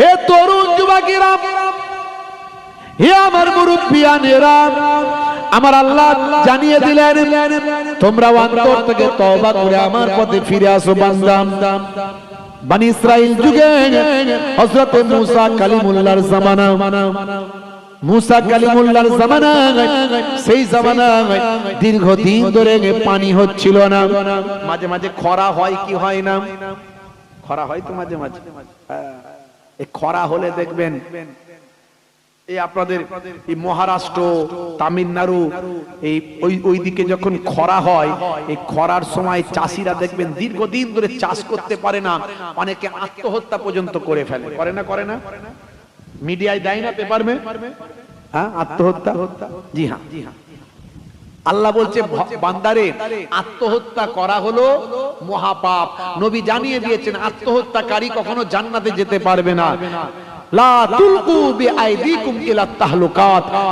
হে তরুণ যুবকেরা, হে আমার মুরব্বিয়ানেরা আমার আল্লাহ জানিয়ে দিলেন, তোমরা অন্তর থেকে তওবা করে আমার পথে ফিরে আসো বান্দাম বানি ইসরাইল যুগে হযরত মুসা কালিমুল্লাহর জামানা। মুসা কালিমুল্লাহর জামানা, সেই জামানা দীর্ঘদিন ধরে পানি হচ্ছিল না। মাঝে মাঝে খরা হয় কি হয় না? খরা হয় তো মাঝে মাঝে। হ্যাঁ। এই খরা হলে দেখবেন এই আপনাদের এই মহারাষ্ট্র, তামিলনাড়ু, এই ওই, ওইদিকে যখন খরা হয়, এই খরার সময় চাষিরা দেখবেন দীর্ঘদিন ধরে চাষ করতে পারে না। অনেকে আত্মহত্যা পর্যন্ত করে ফেলে। করে না করে না? মিডিয়ায় দেয় না পেপার মে? হ্যাঁ আত্মহত্যা? জি হ্যাঁ জি হ্যাঁ। আল্লাহ বলছে বান্দারে আত্মহত্যা করা হলো মহাপাপ। নবী জানিয়ে দিয়েছেন আত্মহত্যাকারী কখনো জান্নাতে যেতে পারবে না।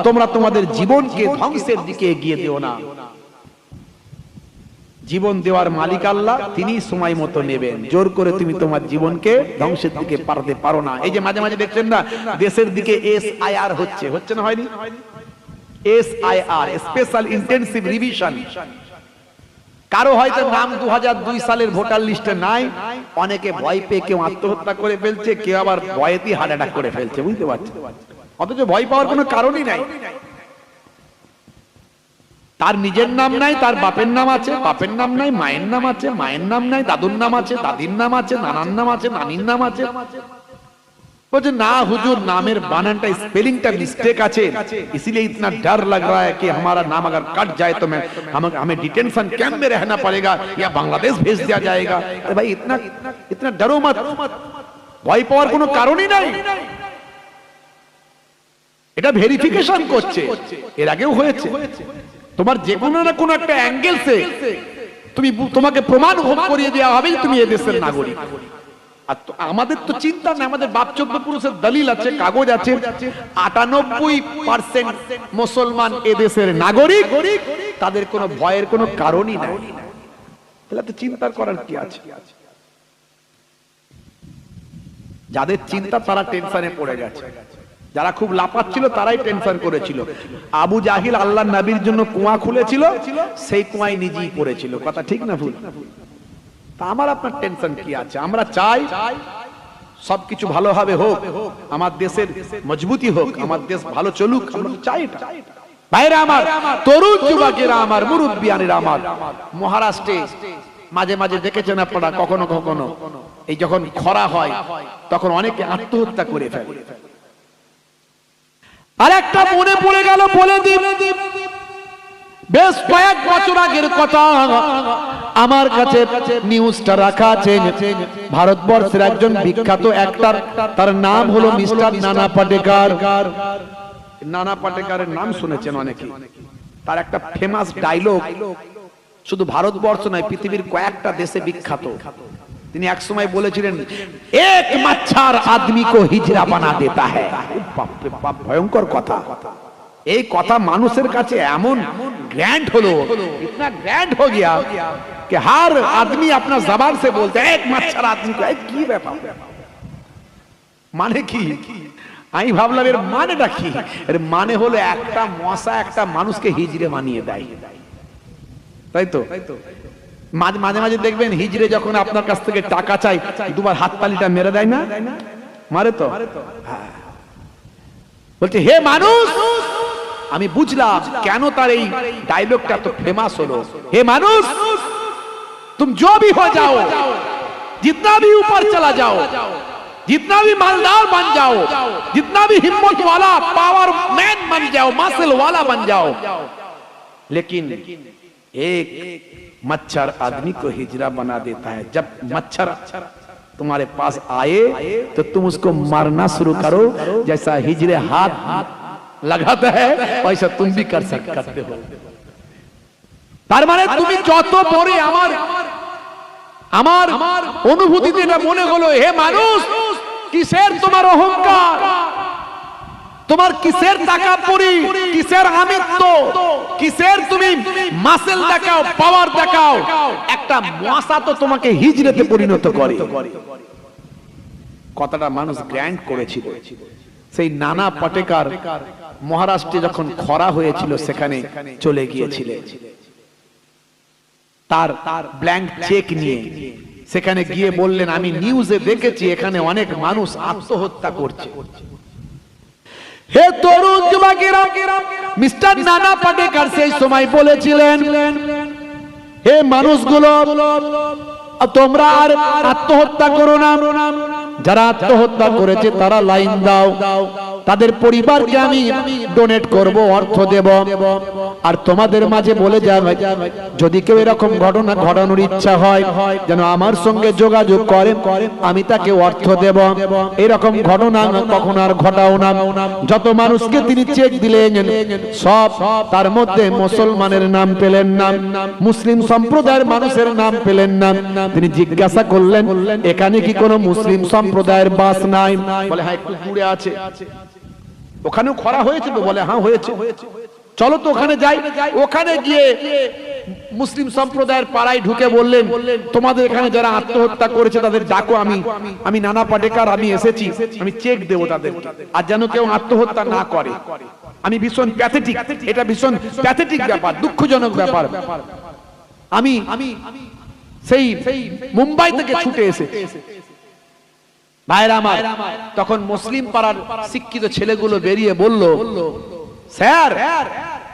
তোমরা তোমাদের জীবনকে ধ্বংসের দিকে এগিয়ে দিও না। জীবন দেওয়ার মালিক আল্লাহ তিনি সময় মতো নেবেন। জোর করে তুমি তোমার জীবনকে ধ্বংসের দিকে পারতে পারো না। এই যে মাঝে মাঝে দেখছেন না দেশের দিকে এস আই আর হচ্ছে। হচ্ছে না হয়নি? S I R special intensive revision কারও হয়তো নাম দু সালের ভোটার লিস্টে নাই। অনেকে ভয় পেয়ে কেউ আত্মহত্যা করে ফেলছে কেউ আবার ভয়েতেই হার্ট অ্যাটাক করে ফেলছে বুঝতে পারছে অথচ ভয় পাওয়ার কোনো কারণই নাই। তার নিজের নাম নাই তার বাপের নাম আছে বাপের নাম নাই মায়ের নাম আছে মায়ের নাম নাই দাদুর নাম আছে দাদির নাম আছে নানার নাম আছে নানির নাম আছে। বলছে না হুজুর নামের বানানটা স্পেলিংটা মিস্টেক আছে ভয় পাওয়ার কোনো কারণই নাই এটা ভেরিফিকেশন করছে। এর আগেও হয়েছে। তোমার যে কোনো না কোনো একটা অ্যাঙ্গেলসে তুমি তোমাকে প্রমাণ করিয়ে দেওয়া হবে তুমি এদেশের নাগরিক। আমাদের তো চিন্তা নেই, আমাদের বাপ চোদ্দ পুরুষের দলিল আছে, কাগজ আছে। আটানব্বই পার্সেন্ট মুসলমান এদেশের নাগরিক, তাদের কোনো ভয়ের কোনো কারণই নাই। তাহলে তো চিন্তার করার কি আছে? যাদের চিন্তা, তারা টেনশনে পড়ে গেছে। যারা খুব লাপাচ্ছিল, তারাই টেনশন করেছিল। আবু জাহিল আল্লাহ নবীর জন্য কুয়া খুলেছিল, সেই কুয়ায় নিজেই পড়েছিল। কথা ঠিক না ভুল? আমার আপনার টেনশন কি আছে? আমরা চাই সবকিছু হোক, আমার দেশের মজবুতি হোক, আমার দেশ ভালো চলুক চাই আমার, তরুণ যুবকেরা আমার, মুরব্বিয়ানেরা আমার, মহারাষ্ট্রে মাঝে মাঝে দেখেছেন আপনারা কখনো কখনো, এই যখন খরা হয়, তখন অনেকে আত্মহত্যা করে ফেলে। আর একটা মনে পড়ে গেল, বলে দিন। বেশ কয়েক বছর আগের কথা। আমার কাছে নিউজটা রাখা আছে। ভারতবর্ষের একজন বিখ্যাত একটার তার নাম হলো মিস্টার নানা পাটেকার। নানা পাটেকারের নাম শুনেছেন অনেকে। তার একটা ফেমাস ডায়লগ শুধু ভারতবর্ষ নয়, পৃথিবীর কয়েকটা দেশে বিখ্যাত। তিনি এক সময় বলেছিলেন, এক মাচ্ছার আদমি কো হিজরা বানা দেতা হ্যায়। ভয়ঙ্কর কথা। এই কথা মানুষের কাছে এমন গ্র্যান্ড হলো इतना গ্র্যান্ড हो गया कि हर आदमी अपना जबान से बोलते हैं एक मच्छर आदमी को एक কি ব্যাপার মানে কি আমি ভাবলাম এর মানেটা কি এর মানে হলো একটা মশা একটা মানুষকে হিজড়ে বানিয়ে দেয় তাই তো মাঝে মাঝে মাঝে দেখবেন হিজড়ে যখন আপনার কাছ থেকে টাকা চাই দুবার হাততালিটা মেরে দেয় না মারে তো হ্যাঁ। বলছে হে মানুষ আমি বুঝলাম কেন তার এই ডায়লগটা তো ফেমাস হলো হে মানুষ तुम जो भी हो जाओ जितना भी ऊपर चला जाओ जितना भी मालदार बन जाओ जितना भी हिम्मत वाला पावर मैन बन जाओ मसल वाला बन जाओ लेकिन एक मच्छर आदमी को हिजरा बना देता है जब मच्छर तुम्हारे पास आए तो तुम उसको मारना शुरू करो जैसा हिजरे हाथ लगाता है वैसा तुम भी कर सक करते हो তার মানে তুমি যত পরে আমার আমার অনুভূতিতে এটা মনে হলো হে মানুষ কিসের তোমার অহংকার তোমার কিসের টাকা পরি কিসের আমিত্ব কিসের তুমি মাসেল দেখাও পাওয়ার দেখাও একটা মশা তো তোমাকে হিজড়েতে পরিণত করে কথাটা মানুষ গ্র্যান্ড করেছিল সেই নানা পাটেকার মহারাষ্ট্রে যখন খরা হয়েছিল, সেখানে চলে গিয়েছিলেন তার ব্ল্যাঙ্ক চেক নিয়ে। সেখানে গিয়ে বললেন, আমি নিউজে দেখেছি, এখানে অনেক মানুষ আত্মহত্যা করছে। হে তরুণ যুবকেরা, মিস্টার নানা পাটেকার সেই সময় বলেছিলেন, হে মানুষগুলো, তোমরা আর আত্মহত্যা করো না। যারা আত্মহত্যা করেছে, তারা লাইন দাও। তাদের পরিবারকে আমি ডোনেট করব, অর্থ দেব। আর তোমাদের মাঝে বলে যাবে, যদি কেউ এরকম ঘটনা ঘটানোর ইচ্ছা হয়, যেন আমার সঙ্গে যোগাযোগ করে, আমি তাকে অর্থ দেব। এরকম ঘটনা কখনো আর ঘটাও না। যত মানুষকে তিনি চেক দিলেন, সব তার মধ্যে মুসলমানের নাম পেলেন না, মুসলিম সম্প্রদায়ের মানুষের নাম পেলেন না। তিনি জিজ্ঞাসা করলেন, এখানে কি কোনো মুসলিম সম্প্রদায়ের বাস নাই? বলে হ্যাঁ একটু আছে। ওখানেও খরা হয়েছে তো বলে হ্যাঁ হয়েছে। চলো তো ওখানে যাই। ওখানে গিয়ে মুসলিম সম্প্রদায়ের পাড়ায় ঢুকে বললেন, তোমাদের এখানে যারা আত্মহত্যা করেছে, তাদের ডাকো আমি। আমি নানা পাটেকার, আমি এসেছি। আমি চেক দেবো তাদের আর যেন কেউ আত্মহত্যা না করে। আমি ভীষণ প্যাথেটিক। এটা ভীষণ প্যাথেটিক ব্যাপার, দুঃখজনক ব্যাপার। আমি আমি, সেই মুম্বাই থেকে ছুটে এসেছি ভাইরা আমার তখন মুসলিম পাড়ার শিক্ষিত ছেলেগুলো বেরিয়ে বলল স্যার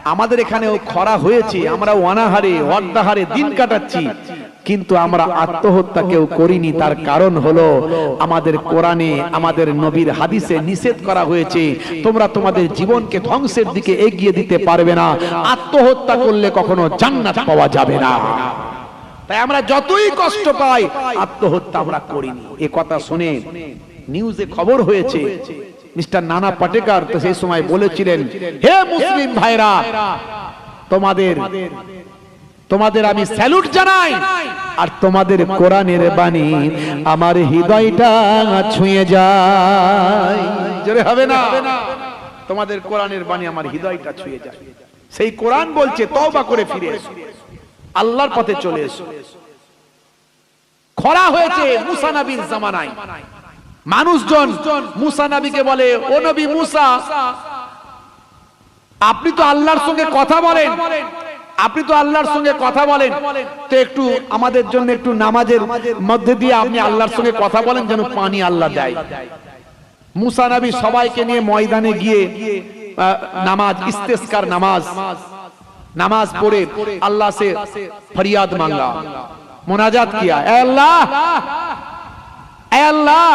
আমাদের এখানেও খরা হয়েছে আমরা অনাহারে অর্ধাহারে দিন কাটাচ্ছি। কিন্তু আমরা আত্মহত্যা কেউ করিনি তার কারণ হলো আমাদের কোরআনে আমাদের নবীর হাদিসে নিষেধ করা হয়েছে তোমরা তোমাদের জীবনকে ধ্বংসের দিকে এগিয়ে দিতে পারবে না আত্মহত্যা করলে কখনো জান্নাত পাওয়া যাবে না। তাই আমরা যতই কষ্ট পাই, আত্মহত্যা আমরা করিনি। এ কথা শুনে নিউজে খবর হয়েছে, মিস্টার নানা পাটেকার তো সেই সময় বলেছিলেন, হে মুসলিম ভাইরা, তোমাদের তোমাদের আমি স্যালুট জানাই, আর তোমাদের কোরআনের বাণী আমার হৃদয়টা ছুঁয়ে যায়। জোরে হবে না? তোমাদের কোরআনের বাণী আমার হৃদয়টা ছুঁয়ে যায়। সেই কোরআন বলছে, তওবা করে ফিরে এসো। আল্লাহর পথে চলে এসো। খরা হয়েছে মুসা নবীর জামানায়। মানুষজন মুসা নবীকে বলে ও নবী মুসা আপনি তো আল্লাহর সঙ্গে কথা বলেন। আপনি তো আল্লাহর সঙ্গে কথা বলেন। তো একটু আমাদের জন্য একটু নামাজের মধ্যে দিয়ে আপনি আল্লাহর সঙ্গে কথা বলেন যেন পানি আল্লাহ দেয়। মুসা নবী সবাইকে নিয়ে ময়দানে গিয়ে নামাজ ইস্তেস্কার নামাজ। নামাজ পড়ে अल्लाह से फरियाद मांगा मुनाजात किया ए अल्लाह ए अल्लाह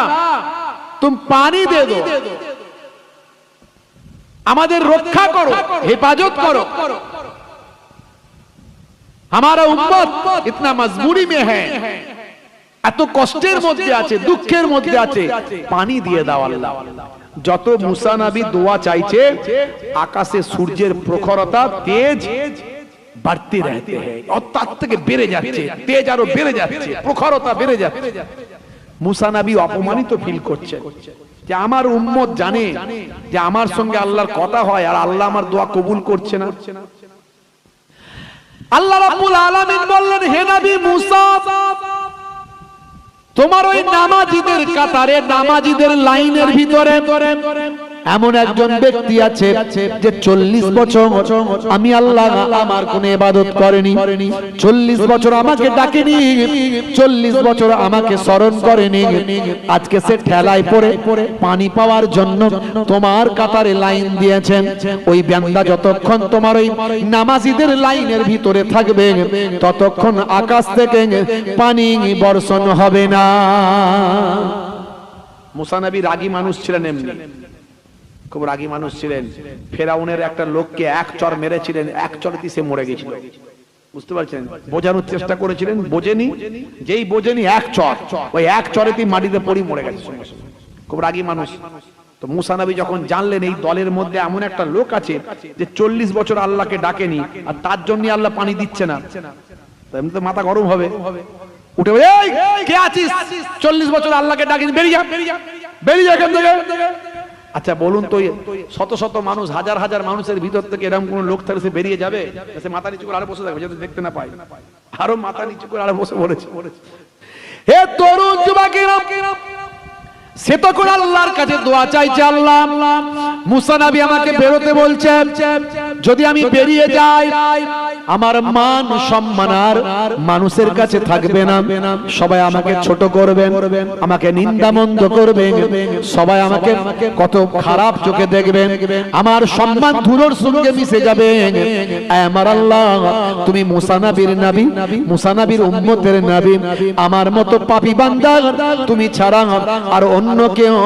तुम पानी दे दो আমাদের রক্ষা করো হেফাজত করো हमारा उम्मत इतना मजबूरी में है এত কষ্টের মধ্যে আছে দুঃখের মধ্যে আছে পানি দিয়ে দাও আল্লাহ যত মুসানাবি দোয়া চাইছে, আকাশে সূর্যের প্রখরতা তেজ বাড়তে রাখতে তার থেকে বেড়ে যাচ্ছে, তেজ আরও বেড়ে যাচ্ছে, প্রখরতা বেড়ে যাচ্ছে। মুসানাবি অপমানিত ফিল করছে যে আমার উম্মত জানে যে আমার সঙ্গে আল্লাহর কথা হয় আর আল্লাহ আমার দোয়া কবুল করছে না। আল্লাহ রাব্বুল আলামিন বললেন, হে নবী মুসা তোমার ওই নামাজিদের কাতারে নামাজিদের লাইনের ভিতরে। এমন একজন ব্যক্তি আছে যে চল্লিশ বছর আমি আল্লাহ আমার কোন ইবাদত করেনি। চল্লিশ বছর আমাকে ডাকেনি। চল্লিশ বছর আমাকে স্মরণ করেনি। আজকে সে ঠেলায় পড়ে পানি পাওয়ার জন্য তোমার কাতারে লাইন দিয়েছেন। ওই ব্যান্দা যতক্ষণ তোমার ওই নামাজিদের লাইনের ভিতরে থাকবে ততক্ষণ আকাশ থেকে পানি বর্ষণ হবে না। মুসানবী রাগী মানুষ ছিলেন এমনি। খুব রাগী মানুষ ছিলেন। ফেরাউনের একটা লোককে এক চর মেরেছিলেন এক চরতি সে মরে গেছিল। বুঝতে পারছেন? বোঝানোর চেষ্টা করেছিলেন বোঝেনি? যেই বোঝেনি এক চর। ওই এক চরেতেই মাটিতে পড়ি মরে গেছে। খুব মানুষ। তো যখন জানলেন এই দলের মধ্যে এমন একটা লোক আছে যে চল্লিশ বছর আল্লাহকে ডাকেনি আর তার জন্য আল্লাহ পানি দিচ্ছে না এমনি তো মাথা গরম হবে। উঠে বলে, "এই, কে আছিস? চল্লিশ বছর আল্লাহকে ডাকিস বেরিয়ে বেরিয়ে যা এখান থেকে। আচ্ছা বলুন তো, শত শত মানুষ, হাজার হাজার মানুষের ভিতর থেকে এরকম কোন লোক থাকলে সে বেরিয়ে যাবে? সে মাথা নিচু করে আরও বসে থাকবে যাতে দেখতে না পায়। আরও মাথা নিচু করে আরও বসে বলেছে হে তরুণ যুবকেরা সে আল্লাহর কাছে দোয়া চাইছে, আল্লাহ। মুসা নবী আমাকে বেরোতে বলছে, যদি আমি বেরিয়ে যাই, আমার মান সম্মান আর মানুষের কাছে থাকবে না। সবাই আমাকে ছোট আমাকে সবাই আমাকে কত খারাপ চোখে দেখবেন আমার সম্মান ধুলোর সঙ্গে মিশে যাবে। আমার আল্লাহ, তুমি মুসানাবির নাবি মুসানাবির উম্মতের নাবি। আমার মতো পাপি বান্দা তুমি ছাড়া আর অন্য কেউ?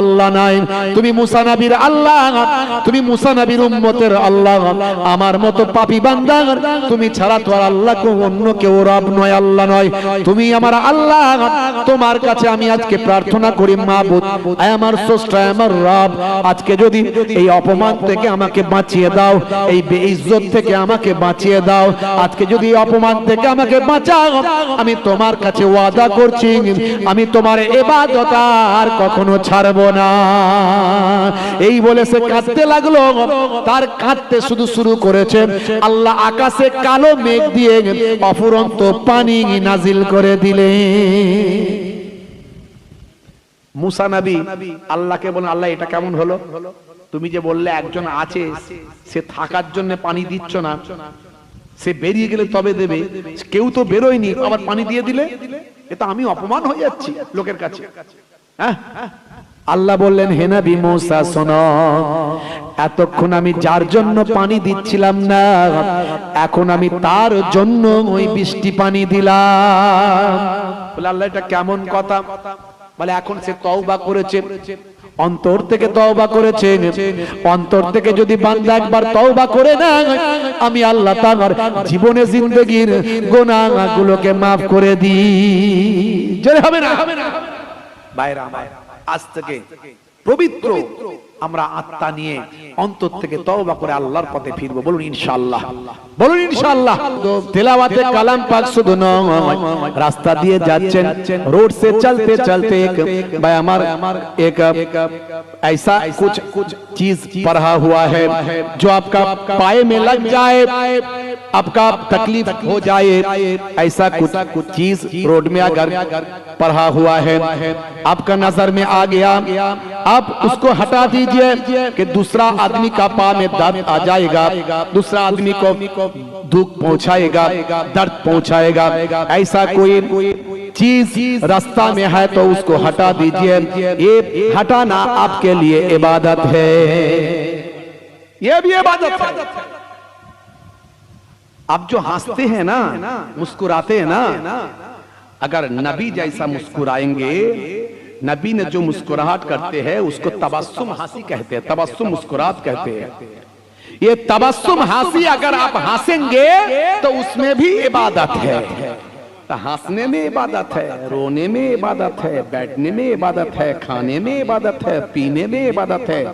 আল্লাহ নাই। তুমি মুসানাবির আল্লাহ, তুমি মুসানাবির উম্মতের আল্লাহ। আমার মতো পাপি বান্দা তুমি ছাড়া তো আর আল্লাহ কেউ, অন্য কেউ রব নয়, আল্লাহ নয়। তুমি আমার আল্লাহ, তোমার কাছে আমি আজকে প্রার্থনা করি, মাবুদ। আয় আমার স্রষ্টা আমার রব। আজকে যদি এই অপমান থেকে আমাকে বাঁচিয়ে দাও, এই বেইজ্জত থেকে আমাকে বাঁচিয়ে দাও, আজকে যদি অপমান থেকে আমাকে বাঁচাও, আমি তোমার কাছে ওয়াদা করছি। আমি তোমার এবাদত আর কখনো ছাড়বো না। এই বলে সে কাঁদতে লাগল। তার কাঁদতে শুধু শুরু করেছে। আল্লাহ আকাশে কালো মেঘ দিয়ে অফুরন্ত পানি নাজিল করে দিলে। আল্লাহকে বলেন আল্লাহ, এটা কেমন হলো? তুমি যে বললে একজন আছে, সে থাকার জন্য পানি দিচ্ছ না। সে বেরিয়ে গেলে তবে দেবে। কেউ তো বেরোয়নি, আবার পানি দিয়ে দিলে? এটা আমি অপমান হয়ে যাচ্ছি লোকের কাছে। হ্যাঁ? আল্লাহ বললেন হেনা হেনাবি মোসা, শোন, এতক্ষণ আমি যার জন্য পানি দিচ্ছিলাম না, এখন আমি তার জন্য ওই বৃষ্টি পানি দিলাম। আল্লাহ, এটা কেমন কথা? বলে এখন সে তওবা করেছে। অন্তর থেকে তওবা করেছে। অন্তর থেকে যদি বান্দা একবার তওবা করে না আমি আল্লাহ তাআলার জীবনে জিন্দেগীর গুনাহগুলোকে maaf করে দিই। জোরে হবে না? বাইরে আমার আজ থেকে পবিত্র আমরা আত্মা নিয়ে অন্তর থেকে তওবা করে আল্লাহর পথে ফিরবো বলুন ইনশাআল্লাহ বলুন ইনশাআল্লাহ তেলাওয়াতে কালাম পাক শুধু নয় রাস্তা দিয়ে যাচ্ছেন रोड से चलते चलते एक भाई हमार एक ऐसा कुछ कुछ चीज पढ़ा हुआ है जो आपका पाए में लग जाए आपका तकलीफ़ हो जाए, ऐसा कुछ कुछ चीज़ रोड में अगर पढ़ा हुआ है। आपका नज़र में आ गया। आप उसको हटा दीजिए कि दूसरा आदमी का पा में दर्द आ जाएगा, दूसरा आदमी को दुख पहुंचाएगा, दर्द पहुंचाएगा। ऐसा कोई चीज़ रास्ता में है तो उसको हटा दीजिए। ये हटाना आपके लिए इबादत है। ये भी इबादत है। आप जो हँसते हैं ना मुस्कुराते हैं ना अगर नबी जैसा मुस्कुराएँगे नबी ने जो मुस्कुराहट करते हैं उसको तबस्सुम हँसी कहते हैं तबस्सुम मुस्कुराहट कहते हैं। ये तबस्सुम हँसी अगर आप हंसेंगे तो उसमें भी इबादत है। तो हंसने में इबादत है रोने में इबादत है बैठने में इबादत है खाने में इबादत है पीने में इबादत है।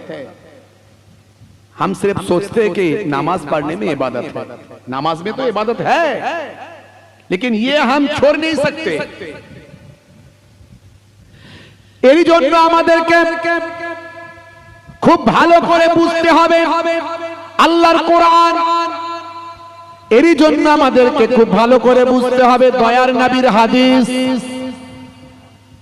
हम सिर्फ सोचते हैं कि नमाज पढ़ने में इबादत है नमाज में तो इबादत है लेकिन ये हम छोड़ नहीं सकते এরই জন্য আমাদেরকে খুব ভালো করে বুঝতে হবে আল্লাহর কোরআন এরই জন্য আমাদেরকে খুব ভালো করে বুঝতে হবে দয়ার নবীর হাদিস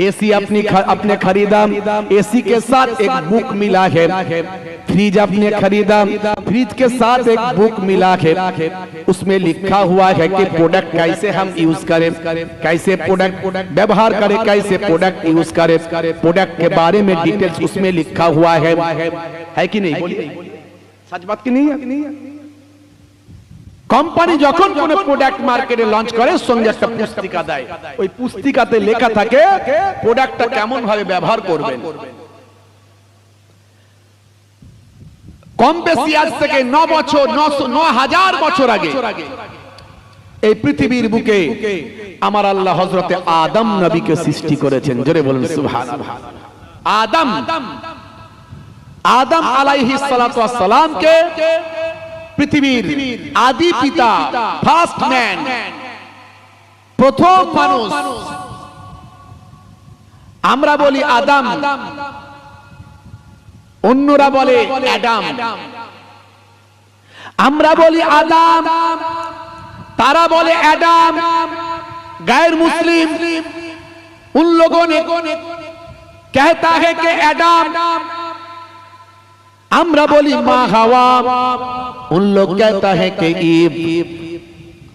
एसी अपनी ख, अपने खरीदा एसी के साथ एक बुक मिला है। फ्रिज अपने खरीदा फ्रिज के साथ एक बुक मिला है। उसमें लिखा हुआ है कि प्रोडक्ट कैसे हम यूज़ करें कैसे प्रोडक्ट व्यवहार करें कैसे प्रोडक्ट यूज़ करें प्रोडक्ट के बारे में डिटेल्स उसमें लिखा हुआ है। है। कि नहीं? सच बात की नहीं है? কোম্পানি যখন কোন প্রোডাক্ট মার্কেটে লঞ্চ করে, সঙ্গে একটা পুস্তিকা দেয়। ওই পুস্তিকাতে লেখা থাকে প্রোডাক্টটা কেমন ভাবে ব্যবহার করবেন। কম বেশি আজ থেকে ন বছর, ন হাজার বছর আগে, এই পৃথিবীর বুকে আমার আল্লাহ হজরতে আদম নবীকে সৃষ্টি করেছেন। জোরে বলুন সুবহান আদম আদম আলাইহিস সালাতু ওয়াস সালামকে পৃথিবীর আদি পিতা ফার্স্ট ম্যান প্রথম মানুষ আমরা বলি আদম অন্যরা বলে অ্যাডাম আমরা বলি আদাম তারা বলে অ্যাডাম গায়ের মুসলিম उन लोगों ने कहता है कि एडम আমরা বলি মা হাওয়া उन लोग कहता है कि ईब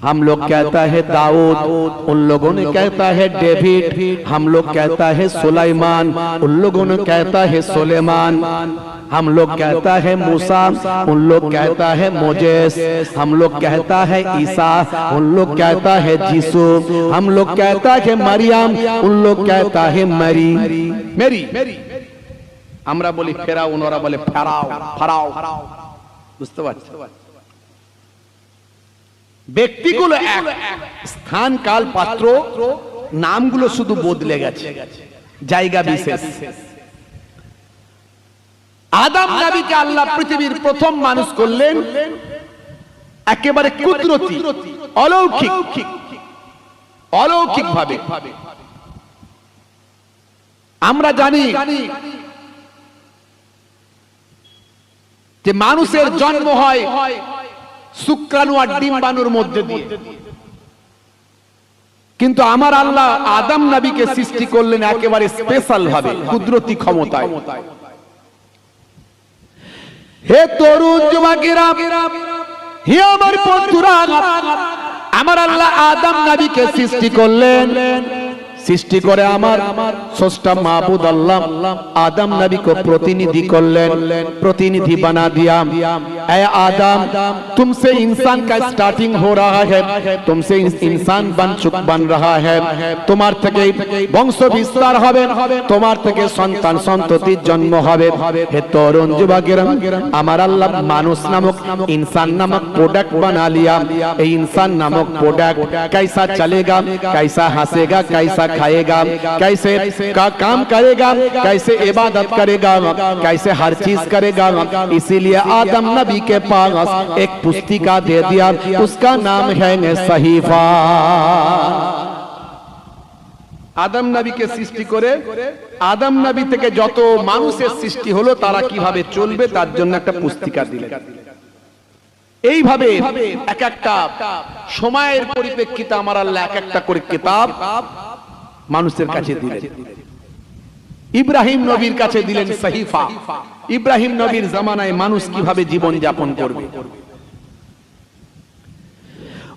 हम लोग कहता है दाऊद उन लोगों ने कहता है डेविड हम लोग कहता है सुलाइमान उन लोगों ने कहता है सुलेमान हम लोग कहता है मूसा उन लोग कहता है मोजेस हम लोग कहता है ईसा उन लोग कहता है जीसू हम लोग कहता है मरियम उन लोग कहता है मरी मेरी আমরা বলি ফেরাউন ওরা বলে ফেরাও ফারাও বুঝতে পারছ। ব্যক্তিগুলো এক। স্থান কাল পাত্র নামগুলো শুধু বদলে গেছে। জায়গা বিশেষ। আদাম নবীকে আল্লাহ পৃথিবীর প্রথম মানুষ করলেন একেবারে কুদরতি অলৌকিক অলৌকিক ভাবে আমরা জানি যে মানুষের জন্ম হয় শুক্রাণু আর ডিম্বাণুর মধ্যে দিয়ে। কিন্তু আমার আল্লাহ আদম নবীকে সৃষ্টি করলেন একেবারে স্পেশাল ভাবে কুদরতি ক্ষমতায়। হে তরুণ যুবকেরা হে আমার বন্ধুরা আমার আল্লাহ আদম নবীকে সৃষ্টি করলেন। সৃষ্টি করে আমার স্রষ্টা মাহবুদ আল্লাহ आदम नबी को प्रतिनिधि করলেন प्रतिनिधि बना दिया ऐ आदम तुमसे इंसान का स्टार्टिंग हो रहा है तुमसे इंसान बन चुक बन रहा है তোমার থেকে বংশ বিস্তার হবে তোমার থেকে সন্তান সন্ততির জন্ম হবে হে তরুণ যুবকেরা আমার আল্লাহ মানুষ নামক इंसान नामक प्रोडक्ट बना लिया ये इंसान नामक प्रोडक्ट कैसा चलेगा कैसा हंसेगा कैसा खाएगा कैसे का काम करेगा कैसे इबादत करेगा कैसे हर चीज करेगा इसीलिए आदम नबी के पास एक पुस्तिका दे दिया उसका नाम है सहीफा আদম নবীকে সৃষ্টি করে আদম নবী থেকে যত মানুষের সৃষ্টি হলো তারা কিভাবে চলবে তার জন্য একটা পুস্তিকা দিলেন এইভাবে এক একটা সময়ের পরিপ্রেক্ষিতে আমার আল্লাহ এক একটা করে কিতাব মানুষের কাছে দিলেন। ইব্রাহিম নবীর কাছে দিলেন সাহিফা। ইব্রাহিম নবীর জামানায় মানুষ কীভাবে জীবন যাপন করবে?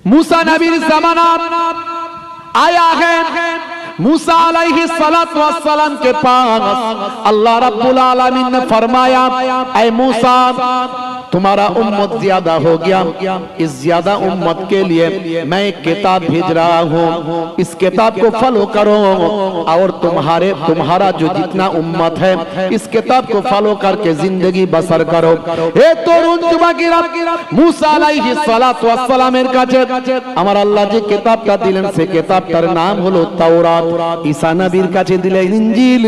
মুসা নবীর জামানা আয়া হ্যাঁ मूसा अलैहि सलात वस्सलाम के पास अल्लाह रब्बुल आलमीन ने फरमाया ऐ मूसा तुम्हारा उम्मत ज्यादा हो गया इस ज्यादा उम्मत के लिए मैं एक किताब भेज रहा हूँ इस किताब को फॉलो करो और तुम्हारे तुम्हारा जो जितना उम्मत है इस किताब को फॉलो करके जिंदगी बसर करो এ তরুণ যুবকেরা মুসা আলাইহিস সালাতু ওয়াস সালামের কাছে আমার আল্লাহ যে কিতাবটা দিলেন সেই কিতাবটার নাম হলো তাওরাত ঈসা নবীর কাছে দিলেন ইঞ্জিল,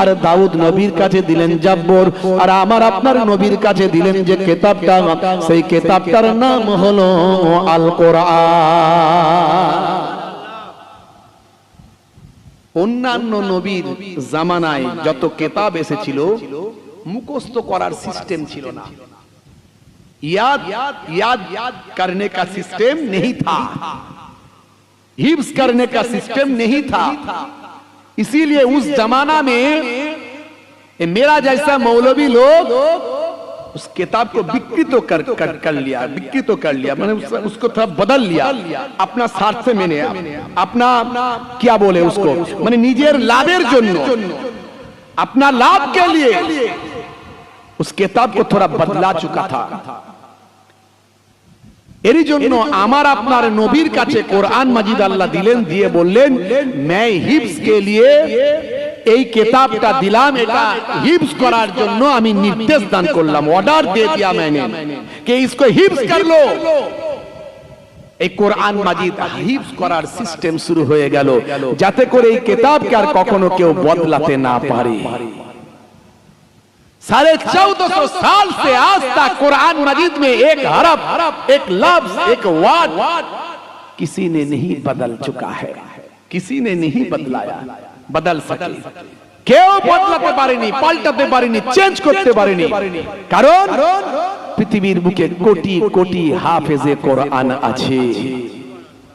আর দাউদ নবীর কাছে দিলেন জাব্বর, আর আমার আপনার নবীর কাছে দিলেন যে কেতাবটা, সেই কেতাবটার নাম হলো আল অন্যান্য নবীর জামানায় যত কেতাব এসেছিল, মুখস্থ করার সিস্টেম ছিল না। ইয়াদ ইয়াদ ইয়াদ করনে কা সিস্টেম নেই থা हिप्स करने का सिस्टम नहीं था। इसीलिए उस जमाना में मेरा जैसा मौलवी लोग उस किताब को बिक्री तो कर कर, कर लिया बिक्री तो कर लिया मैंने उसको थोड़ा बदल लिया। अपना साथ से मैंने अपना क्या बोले उसको? मैंने निजेर लाभेर जो अपना लाभ के लिए उस किताब को थोड़ा बदला चुका था। এরই জন্য আমার আপনার নবীর কাছে কোরআন মাজিদ আল্লাহ দিলেন দিয়ে বললেন ম্যায় হিপস কে লিয়ে এই কেতাবটা দিলাম এটা হিপস করার জন্য আমি নির্দেশ দান করলাম অর্ডার দিয়ে দিয়া মানে কে ইসকো হিপস করল এই কোরআন মাজিদ হিপস করার সিস্টেম শুরু হয়ে গেল। যাতে করে এই কেতাবকে আর কখনো কেউ বদলাতে না পারে। साढ़े चौदह सौ साल से आज तक कुरान मजीद में एक हरफ एक लफ्ज एक वाद किसी ने नहीं बदल चुका है किसी ने नहीं बदलाया बदल सके কেউ বদলাতে পারেনি পাল্টাতে পারেনি চেঞ্জ করতে পারেনি কারণ পৃথিবীর বুকে কোটি কোটি হাফেজে কোরআন আছে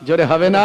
জোরে হবে না